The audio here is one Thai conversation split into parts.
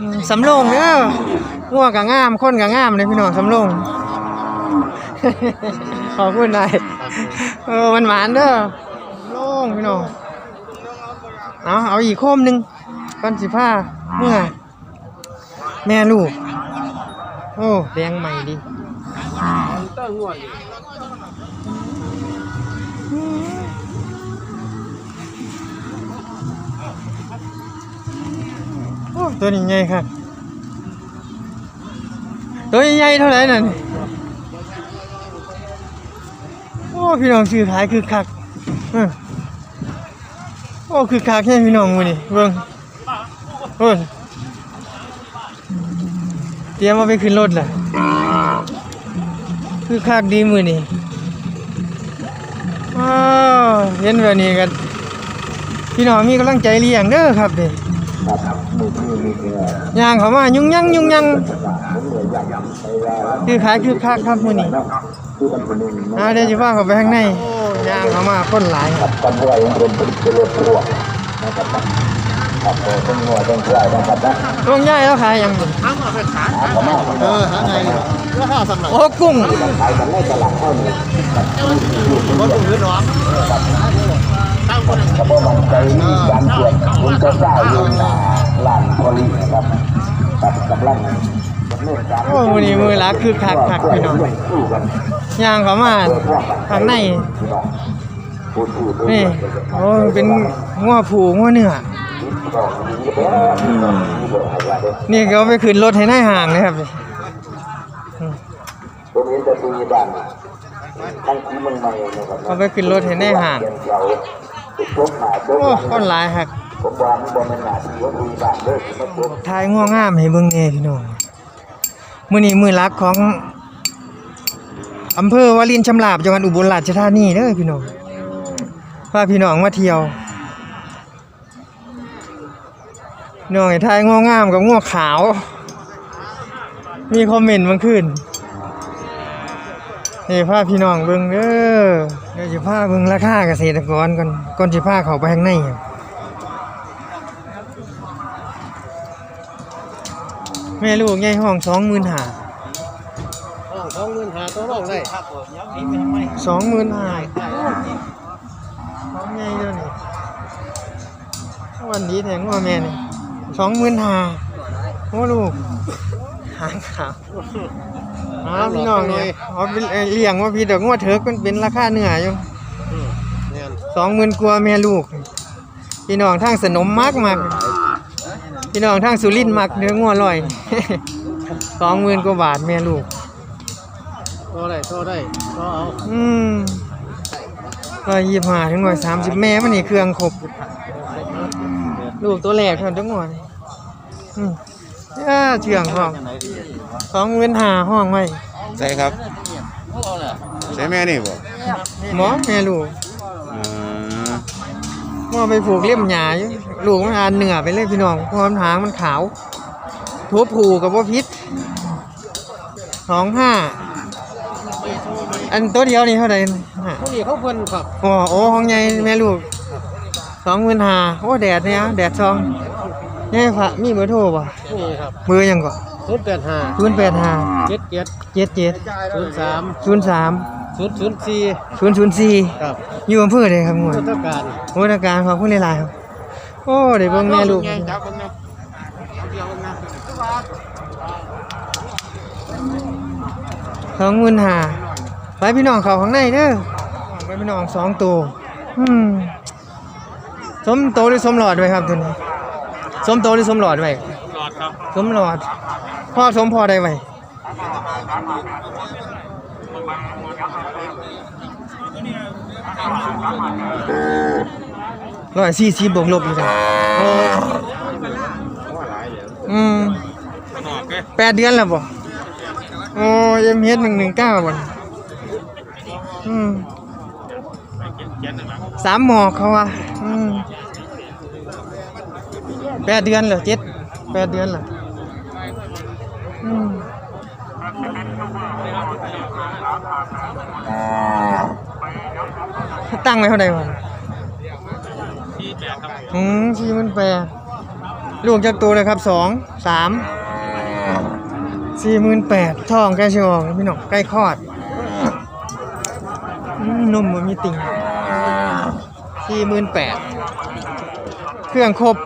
อืมสำโรงเด้องัวก็งามคนก็งามเลยพี่น้องสำโรงขอบคุณนายเออมันหวานเด้อสำโรงพี่น้องเอาเอาอีกโคมหนึงก้อนสิผ้าเมื่อแม่ลูก โอ้แดงใหม่ดี ตัวนี้ใหญ่ครับตัวใหญ่เท่าไหร่นั่นโอ้พี่น้องซื้อขายคือคักเออโอ้คือคักแค่พี่น้องมือนี้เบิ่งโอ้ยเตรียมมาไปขึ้นรถล่ะคือคักดีมือนี้ว้าวเห็นแบบนี้กันพี่น้องมีกำลังใจเลี้ยงเด้อครับเด้ ย่างเขามายุ่งยังยุ่งยังคือขายคือคักครับมื้อนี้อ่าเดี๋ยวสิพาเขาไปข้างในโอ้ย่างเขามาคนหลายครับกันด้วยยังเป็นเป็นรถรวมนะครับครับเป็นหัวเป็นกลายนะครับนะลงย่ายแล้วขายยังบ่เออหาไงราคาสำหรับโอ้กุ้งขายกันในตลาดเท่านี้คนอื่นหรือน้องกระบอกมันใจมีการเกียรติ คุณก็ทราบอยู่นะลานพอลีนะครับกับกำลังโอ้มือนี้มือละคือคักคักพี่น้องย่างเขามาข้างในนี่โอ้เป็นงัวผูงัวเนื้อนี่เอาไปขึ้นรถให้นายห่างเลยครับตรงนี้จะตีบ้านทั้งที่เมืองใหม่นะครับเอาไปขึ้นรถให้นายห่างโอ้คนหลายครับ ผมว่ามันบ่แม่นหน้าที่ว่าคุยบ้านเด้อสิมาชกทายง่วงงามให้เบิ่งแหน่พี่น้องมื้อนี้มื้อหลักของอำเภอวารินชำราบจังหวัดอุบลราชธานีเด้อพี่น้องพาพี่น้องมาเที่ยวน้องให้ทายง่วงงามกับง่วงขาว มีคอมเมนต์บางคืนนี่พาพี่น้องเบิ่งเด้อเดี๋ยวสิพาเบิ่งราคาเกษตรกรก่อนก่อนสิพาเขาไปข้างในครับ แม่ลูกใหญ่ห้องสองหมื่นห้าสองหมื่นหาตัวรองได้สองหมื่นห้าสองใหญ่เด้อนี่วันนี้แทงว่าแม่นี่สองหมื่นห้าโอ้ลูกหางขาวอ๋อพี่น้องเนี่ยเอาไปเอ่อเลี้ยงว่าพี่ดอกงัวเถิกมันเป็นราคาเนื้ออยู่เนี่ยสองหมื่นกว่าแม่ลูก พี่น้องทางสนมมากมาก พี่น้องทางสุรินทร์มักเนื้องัวลอย สองหมื่นกว่าบาทแม่ลูกตัวได้ตัวได้ตัวเอาอืมร้อยยี่สิบห้าถึงร้อยสามสิบแม่มันนี่เครื่องครบลูกตัวแรกเท่านั้นจังหวะนี่อืมเอ้อเชื่องห้องสองเว้นหาห้องไว้ใช่ครับใช่แม่นี่บ่หมอแม่ลูกอืมหมอไปผูกเล่มหยาอยู่ ลูกมันอ่านเหนือไปเลยพี่น้องเพราะมันหางมันขาวทัวผูกับว่าพิษสองห้าอันตัวเดียวนี่เท่าไหร่ฮะพวกนี้เขาเพิ่นครับโอ้โอ้ห้องใหญ่แม่ลูกสองหมื่นห้าโอ้แดดเนี่ยแดดซองนี่พระมีเบอร์โทรป่ะนี่ครับเบอร์หยังก่อนศูนย์แปดห้าศูนย์แปดห้าเจ็ดเจ็ดเจ็ดเจ็ดศูนย์สามศูนย์สามศูนย์ศูนย์สี่ศูนย์ศูนย์สี่ครับอยู่อำเภอใดครับงวดพุทธการโอ้อาการขอบคุณหลายๆครับ โอ้เดี๋ยวเบิ่งแม่ลูกสองหมื่นห้าไปพี่น้องเขาข้างในเด้อไปพี่น้องสองตัวอืมสมโตหรือสมหลอดไว้ครับตัวนี้สมโตหรือสมหลอดไว้หลอดครับสมหลอด พ่อสมพ่อได้ไว้ ร้อยสี่สิบบวกลบอยู่จ้ะโอ้อืมแปดเดือนแล้วบ่โอ้เอ็มเฮดหนึ่งหนึ่งเก้าบ่อืมสามหมอกเขาว่าอืมแปดเดือนเหรอเจ็ดแปดเดือนเหรออืมตั้งไว้เท่าไหร่วะ อืมสี่หมื่นแปดลูกจากตัวเลยครับสองสามสี่หมื่นแปดทองใกล้ชิออกพี่น้องใกล้คลอดอืมนมมันมีติ่งสี่หมื่นแปดเครื่องครบ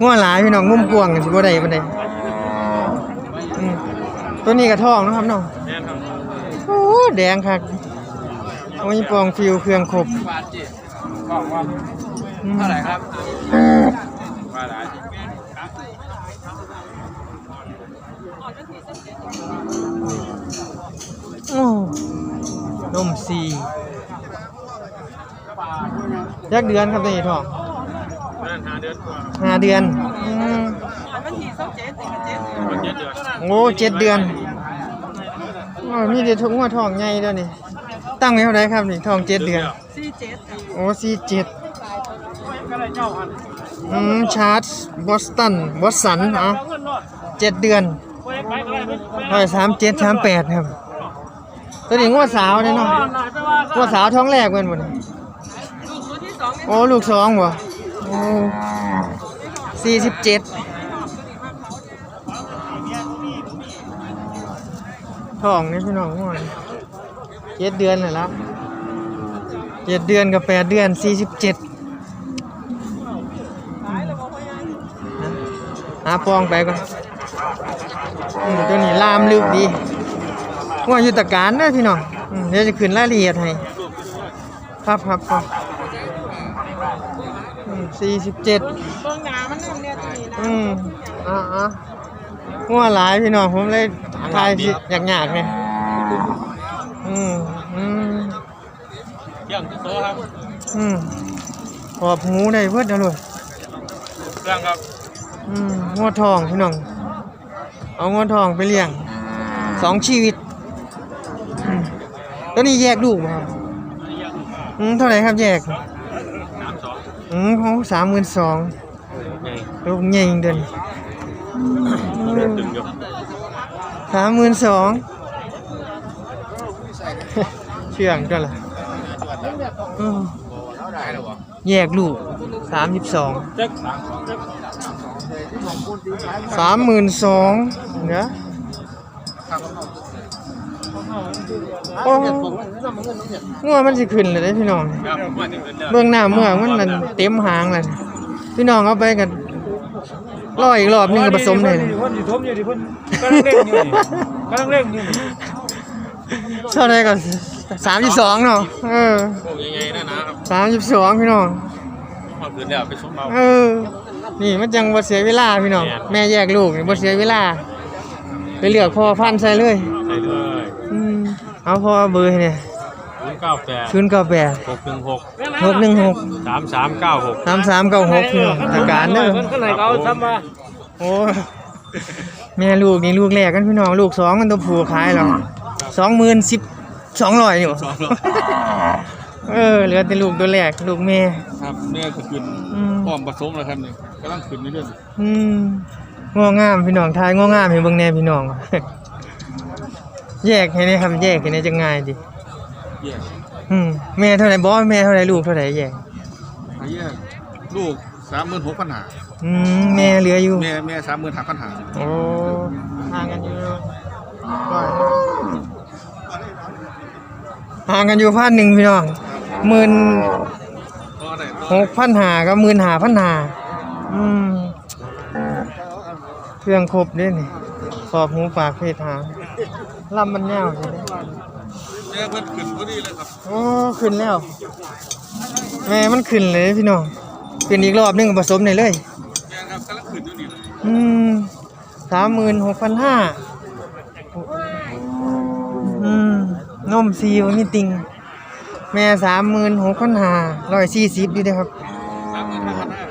ง้อหลายพี่น้องงุ่มกวงสิบ่ได้บ่ได้ตัวนี้ก็ทองนะครับน้องโอ้แดงคักโอ้ยปองฟิวเครื่องครบ เท่าไหร่ครับว่าหลายโอ้นมซียักเดือนครับตัวนี้ทองห้าเดือนอืมโอ้เจ็ดเดือนโอ้มีเดี๋ยวทุกหัวทองใหญ่เด้วนี่ตั้งไว้เท่าไรครับนี่ทองเจ็ดเดือนโอ้สี่เจ็ด อืมชาร์ตบอสตันบอสสันเอะเจ็ดเดือนร้อยสามเจ็ดสามแปดครับ ตัวนี้งวดสาวเนี่ยเนาะงวดสาวท้องแรกเว้นบ่นี่โอ้ลูกสองบ่โอ้สี่สิบเจ็ดท้องนี่พี่น้องงวดเจ็ดเดือนน่ะละเจ็ดเดือนกับแปดเดือนสี่สิบเจ็ด หาปองไปก่อนอืมตัวนี้ลามลึกดีว่ายุทธการเด้อพี่น้องอืมเดี๋ยวจะขึ้นรายละเอียดให้ครับครับครับสี่สิบเจ็ดอืมอ่าอ่าว่าหลายพี่น้องผมเลยทายสิอยากอยากๆเนี่ยอืมอืมเครื่องโตครับอืมขอบหูได้เพื่อนเดียวเลยเครื่องครับ อืมงวดทองพี่น้อง เอางวดทองไปเลี้ยงสองชีวิตอืมตัวนี้แยกลูกครับอืมเท่าไหร่ครับแยกสามสองอืมเขาสามหมื่นสองลูกใหญ่เดินตึงอยู่สามหมื่นสองเชื่องกันล่ะแยกลูกสามสิบสองเจ๊ก สามหมื่นสองเดี๋ยวโอ้งัวมันสิขึ้นเลยเด้พี่น้องครับมาถึงเดือนเบื้องหน้าเมื่อมันนั่นเต็มหางเลยพี่น้องเอาไปกันรออีกรอบหนึงก็ผสมเลยคนอยู่ทมอยู่ดิคนกำลังเล่นอยู่นี่กำลังเล่นอยู่นี่เท่าไรก็สามสิบสองเนาะเออพวกยังไงนะนะครับสามสิบสองพี่น้อง พอคืนเดียวไปชุบเอา เออ นี่มันจังบ่เสียเวลาพี่น้องแม่แยกลูกนี่บ่เสียเวลา ไปเลือกพ่อพันธุ์ใส่เลย ใช่เลยอืมเอาพ่อเบอร์ให้เนี่ยศูนย์เก้าแปดศูนย์เก้าแปดหกหนึ่งหกหกหนึ่งหกสามสามเก้าหกสามสามเก้าหกพี่น้องอาการเด้อข้างในเขาทำมาโอ้ยแม่ลูกนี่ลูกแรกกันพี่น้อง ลูกสองมันตัวผู้ขายแล้วสองหมื่นสิบสองร้อยนี่บ่ เออเหลือแต่ลูกตัวแรกลูกแม่ ครับแม่ก็ขึ้นอืม พร้อมผสมแล้วครับนี่กำลังขึ้นเรื่อยอืมงองามพี่น้องทายงองามให้เบิ่งแน่พี่น้อง แยกให้นี่ครับแยกให้นี่จะง่ายดิๆเยี่ยอืมแม่เท่าไหร่บ่แม่เท่าไหร่ลูกเท่าไหร่แยกไอ้เยี่ยลูกสามหมื่นหกพันหาอืมแม่เหลืออยู่ แม่แม่สามหมื่นห้าพันหาโอ้ห่างกันอยู่ร้อยห่างกันอยู่พันหนึ่งพี่น้อง หมื่นก็ได้หกพันหากับหมื่นหาพันหาอืมเครื่องครบเด้นี่ขอบหูปากเพศหางลำมันยาวใช่ไหมแม่เพิ่นขึ้นพอดีเลยครับโอ้ขึ้นแล้ว แม่มันขึ้นเลยพี่น้องขึ้นอีกรอบหนึงก็ผสมได้เลยแม่ครับกำลังขึ้นอยู่นี่เลยอืมสามหมื่นหกพันห้าอืมนมซีวันนี้ติง แม่สามหมื่นหกพันห้าร้อยสี่สิบดีเด้อครับสามหมื่นห้าพันห้า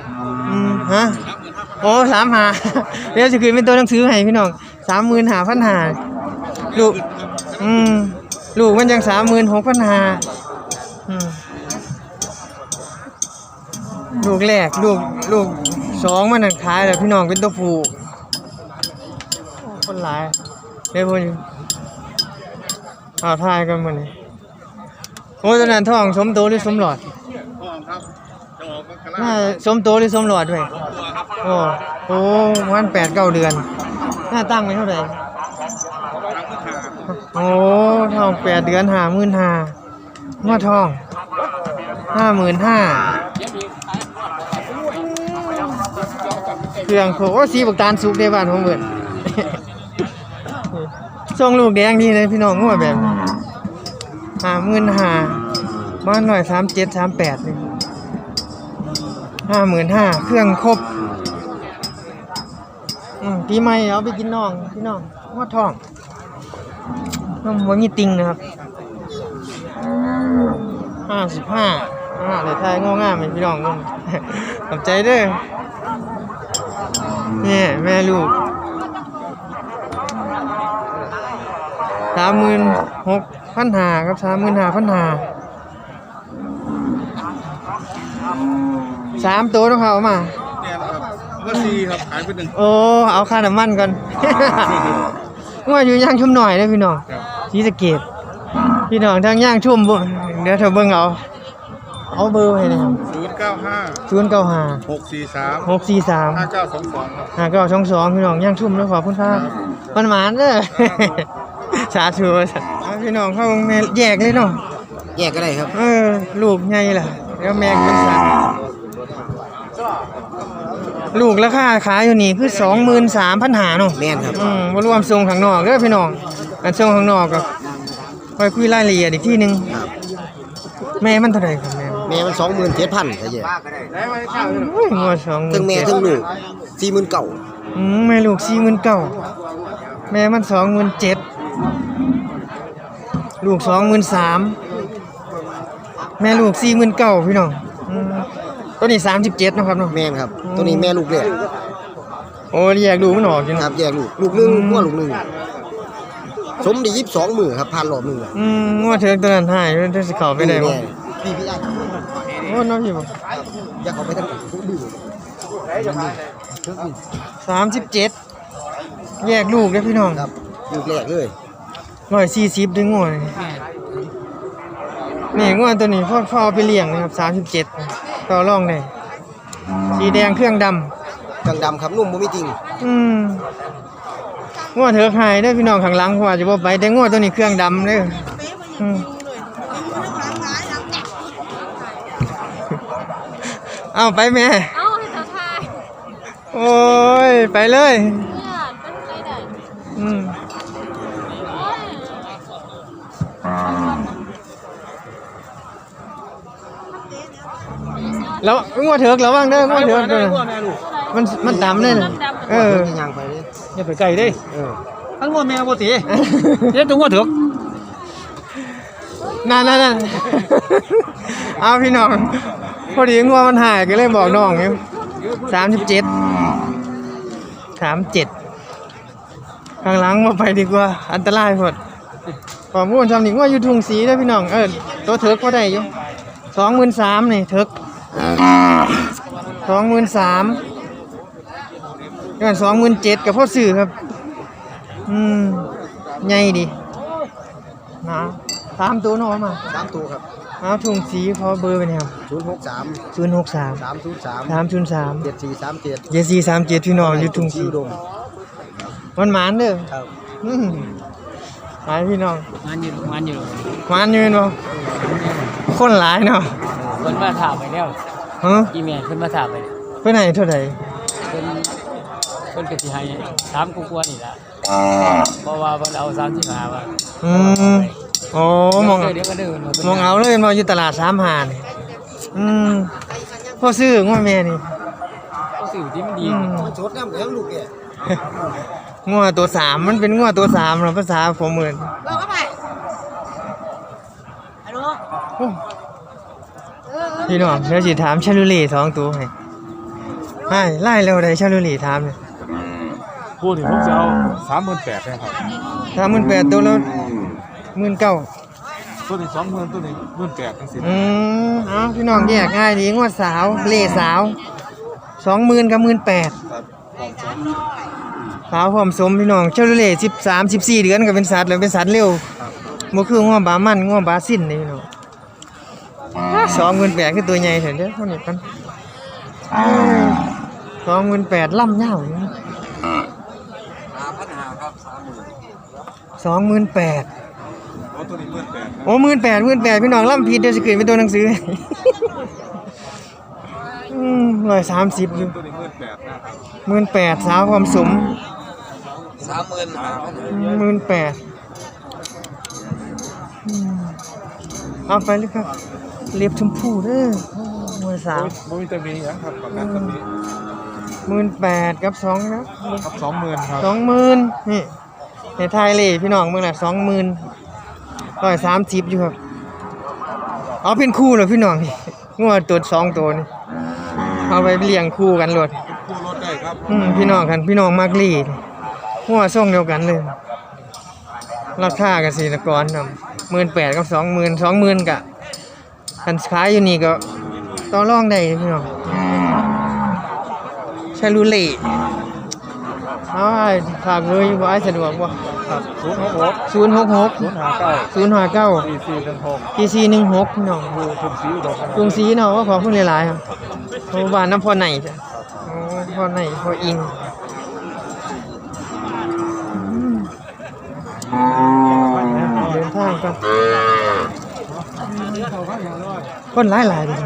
อืมฮะสามหมื่นห้าพันโอ้สามหาเดี๋ยวจะคืนเป็นตัวหนังสือให้พี่น้องสามหมื่นหาพันหาลูกอืมลูกมันยังสามหมื่นหกพันหาอืมลูกแรกลูกลูกสองมันนั่นขายแล้วพี่น้องเป็นตัวผู้โอ้คนหลายเดี๋ยวพวกนี้อาทายกันหมดเลย โอ้ตอนนั้นท้องสมโตหรือสมหลอดพ่อครับจะออกมันกำลังน่าสมโตหรือสมหลอดด้วยตัวครับโอ้โอ้วันแปดเก้าเดือนหน้าตั้งไว้เท่าไหร่โอ้ทองแปดเดือนห้าหมื่นห้าหัวทองห้าหมื่นห้าเครื่องโคโอ้สีบักตาลสุกในบ้านผมเหมือนส่งลูกแดงดีเลยพี่น้องงัวแบบนี้ ห้าหมื่นห้าบ้านหน่อยสามเจ็ดสามแปดนี่ห้าหมื่นห้าเครื่องครบปีใหม่เอาไปกินน้องพี่น้องงอดทองน้องว่ามีติงนะครับห้าสิบห้าอ่าเดี๋ยวทายงองามพี่น้องงงขอบใจเด้อเนี่ยแม่ลูกสามหมื่น หกพันหาครับสามหมื่นหาพันหาสามตัวต้องเขาเอามาเนี่ยนะครับก็ซีครับขายไปหนึ่งโอ้เอาค่าน้ำมันก่อนว่าอยู่ย่างชุ่มหน่อยนะพี่น้องครับสีสะเกตพี่น้องทางย่างชุ่มบ่เดี๋ยวเธอเบิ่งเอาเอาเบอร์ให้นะครับศูนย์เก้าห้าศูนย์เก้าห้าหกสี่สามหกสี่สามห้าเก้าสองสองครับห้าเก้าสองสองพี่น้องย่างชุ่มแล้วขอบคุณครับมันหมานเด้อสาธุเอา พี่น้องเข้าแม่แยกเลยเนาะแยกก็ได้ครับ เออ ลูกใหญ่ล่ะแล้วแม่งมันสั่นลูกราคาขายอยู่นี่คือสองหมื่นสามพันหาเนาะแม่นครับ อืมบ่รวมส่งข้างนอกเด้อพี่น้องอันส่งข้างนอกก็ค่อยคุยรายละเอียดอีกทีหนึงครับ แม่มันเท่าไหร่ครับแม่แม่มันสองหมื่นเจ็ดพันใช่ไหมโอ้ยงัวสองหมื่ทั้นงแม่เจ็ดทั้งลูกสี่หมื่นเก่าอืมแม่ลูกสี่หมื่นเก้าแม่มันสองหมื่นเจ็ด ลูกสองหมื่นสามแม่ลูกสี่หมื่นเก้าพี่น้องอืมตัวนี้สามสิบเจ็ดนาะครับเนาะแม่นครับ ตัวนี้แม่ลูกเล็กโอ้แยกดูมันออกจริงครับแยกลูกลูกหนึงงัวลูกหนึงสมดียี่สิบสองมือครับพันรอบหนึ่งอะอืมงัวเถิกตัวนั้นหายมันจะสิเข้าไปได้บ่แม่พี่พี่อะโอ้น้องพี่บ่อยากเอาไปทั้งทุกดื้อสามสิบเจ็ดแยกลูกเด้อพี่น้อง ครับลูกแรกเลย ร้อยสี่สิบด้วยงัวนี่นี่งัวตัวนี้พ่อพ่อเอาไปเลี้ยงนะครับสามสิบเจ็ดต่อรองได้สีแดงเครื่องดำเครื่องดำครับนุ่มบ่มีจริงอืมงัวเถิกหายได้อพี่น้องข้างหลังเพราะว่าจะบ่ไปแต่งัวตัวนี้เครื่องดำเด้ออืมเอาไปแม่ เอาให้เธอทายโอ้ย ไปเลย เนี่ยเป็นใครได้อืม โอ้ย แล้วงัวเถิกระวังเด้องัวเถิกเด้อมันมันดำเลยน่ะเออยางไปเลยอย่าไปไกลเด้เออทั้งงวแม่บ่ติเฮ็ดตัวงวเถกนั่นนั่นนั่นเอาพี่น้องพอดีงัวมันหายก็เลยบอกน้องอยู่สามสิบเจ็ดสามเจ็ดข้างหลังมาไปดีกว่า อันตรายหมดข้อมูลจำหนิว่าอยู่ทุ่งสีเด้อพี่น้อง เออตัวเถิกก็ได้อยู่สองหมื่นสามนี่เถิก สองหมื่นสามเงินสองหมื่นเจ็ดกับพ่อสื่อครับ อืมใหญ่ดีนะสามตัวเน้องมาสามตัวครับเอาถุงสีพอเบอร์ไปเนี่ยครับศูนย์หกสามศูนย์หกสามสามศูนย์สามสามศูนย์สามเจ็ดสี่สามเจ็ดเยสีสามเจ็ดพี่น้องอยู่ถุงสีดงมันหมานเด้อครับอืมหลายพี่น้องมันอยู่มันอยู่หมานอยู่เนาะคนหลายเนาะเพิ่นมาถามไปแล้วฮะอีเมลเพิ่นมาถามไปแล้วเพื่อนไหนเท่าไหร่เพิ่นเพิ่นก็สิให้ถามกูกลัวนี่ล่ะเพราะว่าเพิ่นเอา35ว่าอืมโอ้มองเดี๋ยวก็เดินมองเอาเลยมาอยู่ตลาดสามหานี่อืมพ่อซื้อง้อแม่นี่ก็สิที่มันดีอืมมันชดน้ำเหลืองลูกเนี่ยงัวตัวสามมันเป็นงัวตัวสามเหรอภาษาผมเหมือนบอกเข้าไปฮัลโหลโอ้ พี่น้องเดี๋ยวสิถามชาลูเล่สองตัวให้ให้ไล่เร็วได้ชาลูเล่ถามเลยพูดถึงผมจะเอาสามหมื่นแปดนะครับถามมันแปดตัวแล้วหมื่นเก้าตัวนี้สองหมื่นตัวนี้หมื่นแปดทั้งสิ้นอืมเอาพี่น้องแยกง่ายดีงวดสาวเล่สาวสองหมื่นกับหมื่นแปดครับของสองสาวพร้อมสมพี่น้องเชาลูเล่สิบสามสิบสี่เดือนก็เป็นสัตว์แล้วเป็นสัตว์เร็วบ่คือง้อบามันง้อบาสิ้นนี่พี่น้อง สองหมื่นแปดคือตัวใหญ่เถอะเด้อเท่านี้กันเอ้ยสองหมื่นแปดล่ำยาวอยู่สองหมื่นแปดโอ้หมื่นแปดหมื่นแปดพี่น้องล่ำผิดเดี๋ยวจะเกิดเป็นตัวหนังสืออืมร้อยสามสิบอยู่หมื่นแปดสาวความสมสามหมื่นหมื่นแปดเอาไปเลยครับ เรียบชมพูเด้อหมื่นสามบ่มีตัวนี้ครับประกันตัวนี้หมื่นแปดกับสองนะครับสองหมื่นครับสองหมื่นนี่ในไทยเลยพี่น้องเมื่อไหร่สองหมื่นร้อยสามสิบอยู่ครับเอาเป็นคู่เหรอพี่น้องนี่งวดตัวสองตัวนี่เอาไปเลี้ยงคู่กันโลดคู่รถได้ครับอืมพี่น้องกันพี่น้องมากรีดหัวส่งเดียวกันเลยราคาเกษตรกรนำหมื่นแปดกับสองหมื่นสองหมื่นกะ คันขายอยู่นี่ก็ต่อรองได้พี่น้องชาลูเล่เอาไอ้ฝากเลยบ่ไอ้สะดวกบ่ครับศูนย์หกหกศูนย์หกหกศูนย์ห้าเก้าศูนย์ห้าเก้าสี่สี่หนึ่งหกพีซีหนึ่งหกพี่น้องอยู่ทุนสีอุดมกรุงศรีเนาะว่าขอคุณหลายๆครับโอ้บ้านน้ำพอไหนจ้ะโอ้พอไหนพออิงเดินทางกัน คนหลายหลายๆเลย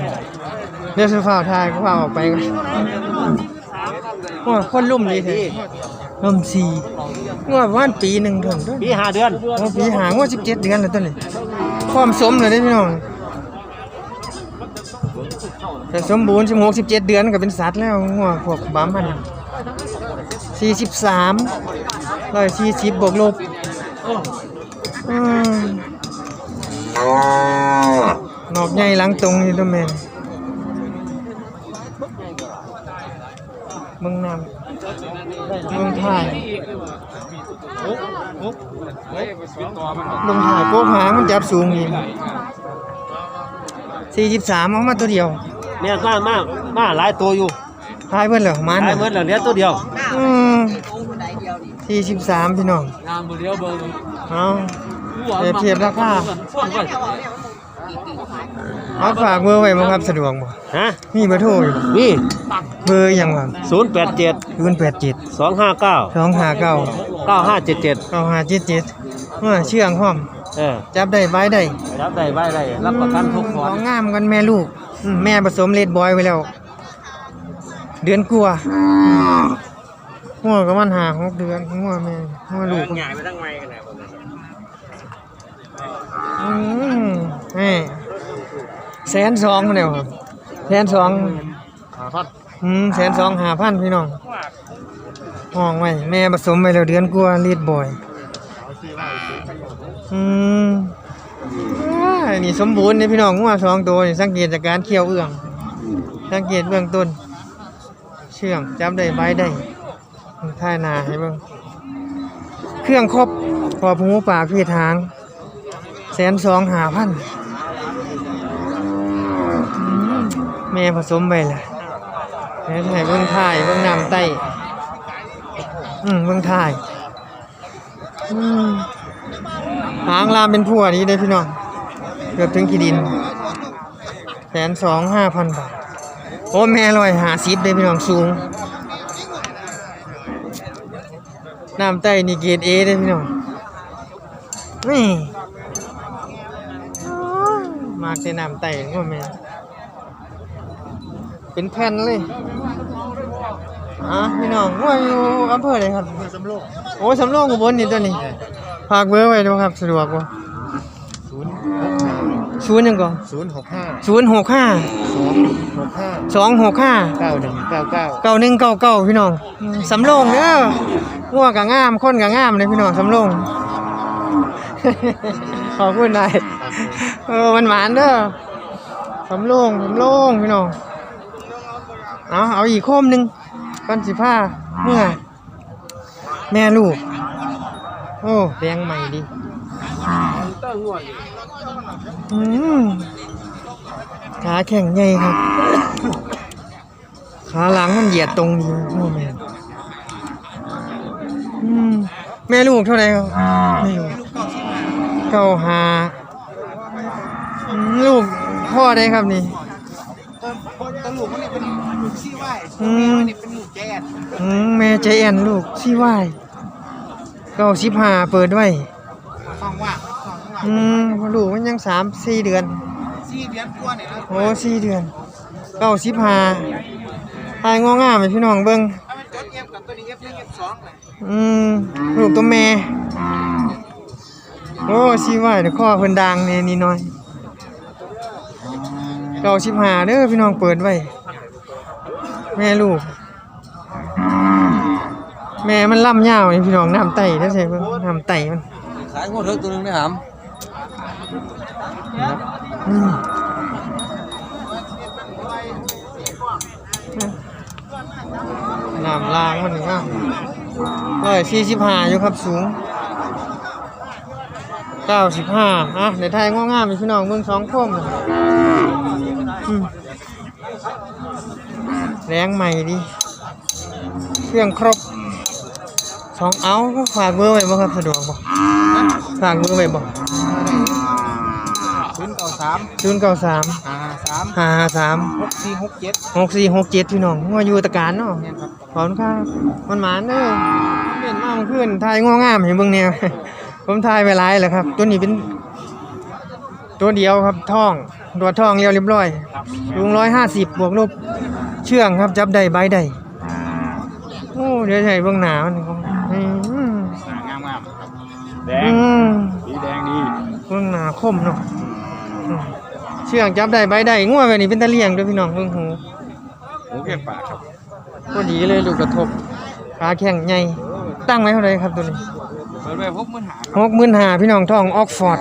เดี๋ยวสุฟ้าวทายก็ฟ้าวออกไปกันว่าคนลุ่มดีเถอะลุ่มสี่งวดวันปีหนึ่งเดือนเด้อปีห้าเดือนโอ้ปีหางว่าสิบเจ็ดเดือนแล้วตัวนี้ความสมเลยได้อพี่น้องแต่สมบูรณ์สิบหกสิบเจ็ดเดือนก็เป็นสัตว์แล้วงัวพวกบ้ามันสี่สิบสามร้อยสี่สิบบวกลบอืม นอกใหญ่หลังตรงนี่ตัวแมนเมืองน้ำเมืองไทยลงถ่ายโป๊กหางมันจับสูงอีกสี่สิบสามเอามาตัวเดียวเนี่ยมามามาหลายตัวอยู่ทายเพื่อนเหรอมันหลายเมื่อแล้วเหลือตัวเดียวอืมสี่สิบสามพี่น้องงามบ่เดียวเบิ่งเอาเปรียบเทียบราคา เอาฝากเบอร์ไว้บ่ครับสะดวกบ่ฮะมีเบอร์โทรอยู่นี่เบอร์หยังบ่ศูนย์แปดเจ็ดศูนย์แปดเจ็ดสองห้าเก้าสองห้าเก้าเก้าห้าเจ็ดเจ็ดเก้าห้าเจ็ดเจ็ดเชื่องพร้อม เออจับได้ไว้ได้รับได้ใบได้รับประกันทุกขอน้องงามกันแม่ลูกอืมแม่ผสมเลดบอยไว้แล้ว เดือนกลัวาหัวก็มันหาหกเดือนหัวแม่หัวลูก ใหญ่ไปทั้งไงกันแหละ อืมแม่แสนสองเดียวครับแสนสองอืมแสนสองหาพันพี่น้องห้องไว้แม่ผสมไว้แล้วเดือนกลัวาเลดบอย อืมอ้ายนี่สมบูรณ์เนี่ยพี่น้องงัวสองตัวนี่สังเกตจากการเคี่ยวเอื้อง สังเกตเบื้องต้น เชื่องจับได้ใบได้ท่ายหนาให้เบิ่งเครื่องครบพอหูปากพี่ทางแสนสองหาพันอืมแม่ผสมไปแหละแล้วให้เบิ่งท่ายเบิ่งน้ำไต้อืมเบิ่งท่ายอืมหางลามเป็นพัวนี้ได้พี่น้องเกือบถึงขีดินแสนสองห้าพันบาท โอ้แม่ลอยหาซิปได้พี่น้องสูงน้ำใต้นี่เกรดเอได้พี่น้องนี่โอ้ย มากแต่น้ำใต้ก็แม่นเป็นแผ่นเลยอะพี่น้องว่าอยู่อำเภอไหนครับสำโรงโอ้สำโรงอุบลนี่ตัวนี้ฝากเบอร์ไว้ดูครับสะดวกบ่ศูนย์หนึ่งก่อนศูนย์หกห้าศูนย์หกห้าหกห้าสองหกห้าเก้าหนึ่งเก้าเก้าเก้าหนึ่งเก้าเก้าพี่น้องสำโรงเด้องัวกะงามคนกะงามเลยพี่น้องสำโรงขอบคุณนาย เออมันหวานเด้อสำโรงสำโรงพี่น้องเอาเอาอีกโคมหนึ่งก้อนสิผ้าเมื่อแม่ลูก โอ้แดงใหม่ดีอืมขาแข็งใหญ่ครับ ขาหลังมันเหยียดตรงอยู่โอ้แม่แม่ลูกเท่าไหร่ครับไม่รู้เก้าหา ลูกพ่อได้ครับนี่อืมอืมแม่ใจแอนลูกซี่วายเก้าสิบห้าเปิดไว้อืมลูกมันยังสามสี่เดือนสี่เดือนกว่าเนี่ยโอ้สี่เดือนเก้าสิบห้าทายงองามไหมพี่น้องเบิ้งอืมลูกตัวแม่โอ้ซีว่าเดี๋ยวข้อเพิ่นดังเนี่ยนี่น้อย เก้าสิบห้าเด้อพี่น้องเปิดไว้ แม่ลูก แม่มันล่ำยาวนี่พี่น้องน้ำไตได้ใช่เพิ่นน้ำไตมันขายงวดเท่าตัวนึงนะครับอืมน้ำล้างมันนี่ครับร้อยสี่สิบห้าอยู่ครับสูง เก้าสิบห้าอะในไทยง้องามมีพี่น้องเมืองสองโคมอืมแรงใหม่ดิเครื่องครบสองเอาฝากเบอร์ไว้บ่ครับสะดวกบ่ฝากเบอร์ไว้บ่ศูนย์เก้าสามศูนย์เก้าสามห้าสามห้าสามหกสี่หกเจ็ดหกสี่หกเจ็ดพี่น้องงัวอยู่ตะการเนาะขอบคุณครับมันหมานเด้อเล่นมาเมื่อคืนทายง้องามเห็นเบิ่งแนว ผมทายไปหลายแล้วครับ ตัวนี้เป็น ตัวเดียวครับท่องตัวท่องเรียวเรียบร้อยลุงร้อยห้าสิบบวกลบเชื่องครับจับได้ใบได้โอ้เดี๋ยวใส่เบื้องหนามันอืมงามงามอืมสีแดงดีเบื้องหนาคมเนาะอืมเชื่องจับได้ใบได้งัวแบบนี้เป็นตะเลียงด้วยพี่น้องเบื้องหูหมูเก็บปากครับพอดีเลยลูกกระทบขาแข็งใหญ่ตั้งไว้เท่าไหรครับตัวนี้ เปิดไปพบมือหาหกหมื่นห้าพี่น้องทองออกฟอร์ด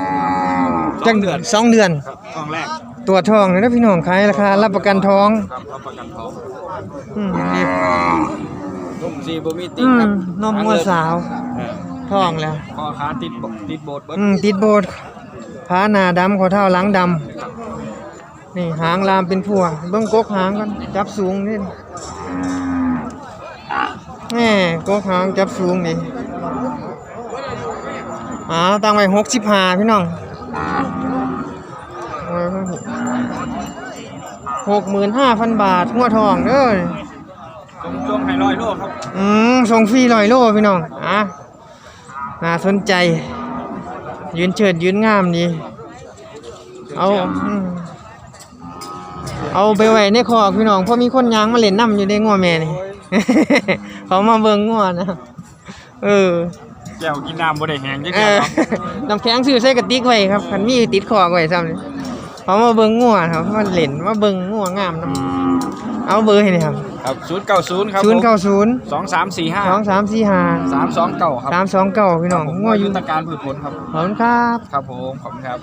จักสองเดือนกล่องแรกตัวทองเลยนะพี่น้องขายราคารับประกันทองครับรับประกันทองอืมนี่นุ่มซีบ่มีติอืดคมรับนมงัวสาวทองแล้วคอขาติดบติดโบดเบิดอืมติดโบดขาหน้าดำขอเท้าหลังดำนี่หางลามเป็นพัวเบิ้งกกหางกันจับสูงนี่แม่กกหางจับสูงนี่ อ่าตั้งไว้หกสิบห้าพี่น้องหกหมื่นห้าพันบาทงัวทองเด้อตรงช่วงไฮร้อยโลครับ อืมส่งฟรีลอยโลพี่น้อง อะน่าสนใจ ยืนเฉิดยืนงามดีเอาอืมเอาไปไว้ในคอกพี่น้องเพราะมีคนยางมาเล่นน้ำอยู่ในงัวแม่นี่ เขามาเบิ่งงัวนะ เออ แก้วกินน้ำบ่ได้แห้งจังเอแก้วอครับน้ำแข็งซื้อใส่กระติกไว้ครับคันมีติดคอกไว้ซ้ำนี่เขามาเบิ่งงัวครับมาเล่นมาเบิ่งงัวงามนํเอาเบอร์ให้หนี่อยครับครับศูนย์เก้าศูนย์ครับศูนย์เก้าศูนย์สองสามสี่ห้าสองสามสี่ห้าสามสองเก้าครับสามสองเก้าพี่น้องผมงัวอยุยู่ทธการพืชผลครับขอบคุณครับ ครับผมขอบคุณครับ